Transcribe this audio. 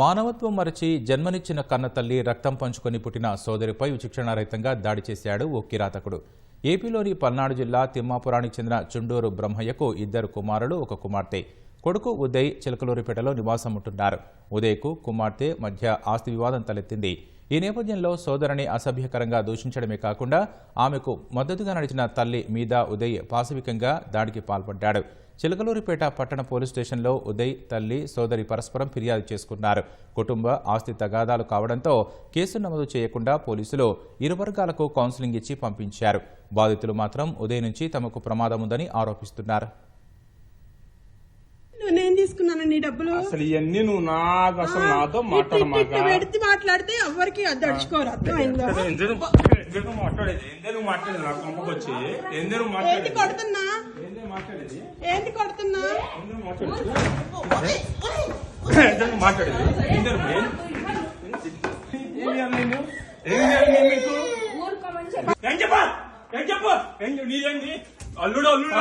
మానవత్వం మరచి జన్మనిచ్చిన కన్నతల్లి రక్తం పంచుకొని పుట్టిన సోదరిపై విచక్షణారహితంగా దాడి చేశాడు ఓ కిరాతకుడు. ఏపీలోని పల్నాడు జిల్లా తిమ్మాపురానికి చెందిన చుండూరు బ్రహ్మయ్యకు ఇద్దరు కుమారులు ఒక కుమార్తె. కొడుకు ఉదయ్ చిలకలూరిపేటలో నివాసం ఉంటున్నారు ఉదయ్కు కుమార్తె మధ్య ఆస్తి వివాదం తలెత్తింది. ఈ నేపథ్యంలో సోదరిని అసభ్యకరంగా దూషించడమే కాకుండా ఆమెకు మద్దతుగా నడిచిన తల్లి మీద ఉదయ్ పాశవికంగా దాడికి పాల్పడ్డాడు. చిలకలూరిపేట పట్టణ పోలీస్ స్టేషన్లో ఉదయ్ తల్లి సోదరి పరస్పరం ఫిర్యాదు చేసుకున్నారు. కుటుంబ ఆస్తి తగాదాలు కావడంతో కేసు నమోదు చేయకుండా పోలీసులు ఇరు వర్గాలకు కౌన్సిలింగ్ ఇచ్చి పంపించారు. బాధితులు మాత్రం ఉదయ్ నుంచి తమకు ప్రమాదం ఉందని ఆరోపిస్తున్నారు. నువ్వు నేను తీసుకున్నాను నీ డబ్బులు? అసలు ఇవన్నీ నువ్వు నాకు అసలు నాతో మాట్లాడమాక? పెడితే మాట్లాడితే ఎవరికి దడుచుకోరు అర్థమైందా? మాట్లాడేది ఎందుకు మాట్లాడేది కొడుతున్నా? మాట్లాడేది ఏంటి కొడుతున్నా? మాట్లాడేది ఎందుకు మాట్లాడేది ఎందుకు ఏం ఏం చేయాలి నేను ఏం చేయాలి నేను మీకు? ఏం చెప్పా. ఏం చెప్పు ఏం చెప్పు? నీదేంటి అల్లుడు అల్లుడు